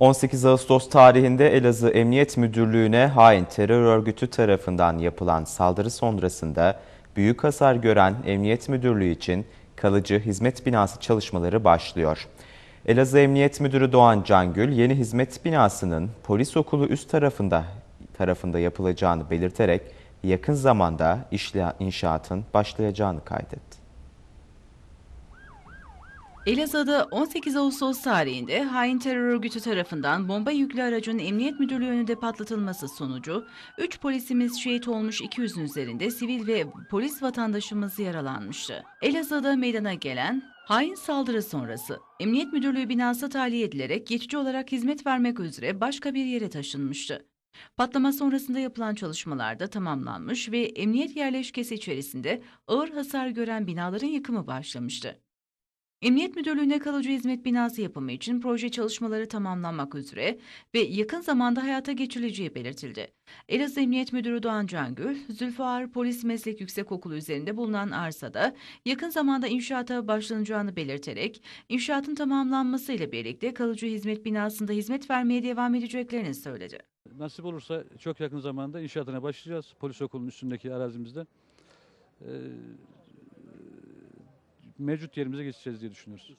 18 Ağustos tarihinde Elazığ Emniyet Müdürlüğü'ne hain terör örgütü tarafından yapılan saldırı sonrasında büyük hasar gören Emniyet Müdürlüğü için kalıcı hizmet binası çalışmaları başlıyor. Elazığ Emniyet Müdürü Doğan Cangül, yeni hizmet binasının polis okulu üst tarafında tarafında yapılacağını belirterek yakın zamanda işle, inşaatın başlayacağını kaydetti. Elazığ'da 18 Ağustos tarihinde hain terör örgütü tarafından bomba yüklü aracın emniyet müdürlüğü önünde patlatılması sonucu 3 polisimiz şehit olmuş 200'ün üzerinde sivil ve polis vatandaşımız yaralanmıştı. Elazığ'da meydana gelen hain saldırı sonrası emniyet müdürlüğü binası tahliye edilerek geçici olarak hizmet vermek üzere başka bir yere taşınmıştı. Patlama sonrasında yapılan çalışmalarda tamamlanmış ve emniyet yerleşkesi içerisinde ağır hasar gören binaların yıkımı başlamıştı. Emniyet Müdürlüğü'ne kalıcı hizmet binası yapımı için proje çalışmaları tamamlanmak üzere ve yakın zamanda hayata geçirileceği belirtildi. Elazığ Emniyet Müdürü Doğan Cangül, Zülfü Polis Meslek Yüksekokulu üzerinde bulunan arsada yakın zamanda inşaata başlanacağını belirterek, inşaatın tamamlanmasıyla birlikte kalıcı hizmet binasında hizmet vermeye devam edeceklerini söyledi. Nasip olursa çok yakın zamanda inşaatına başlayacağız. Polis okulunun üstündeki arazimizde. Ee, mevcut yerimize geçeceğiz diye düşünüyoruz.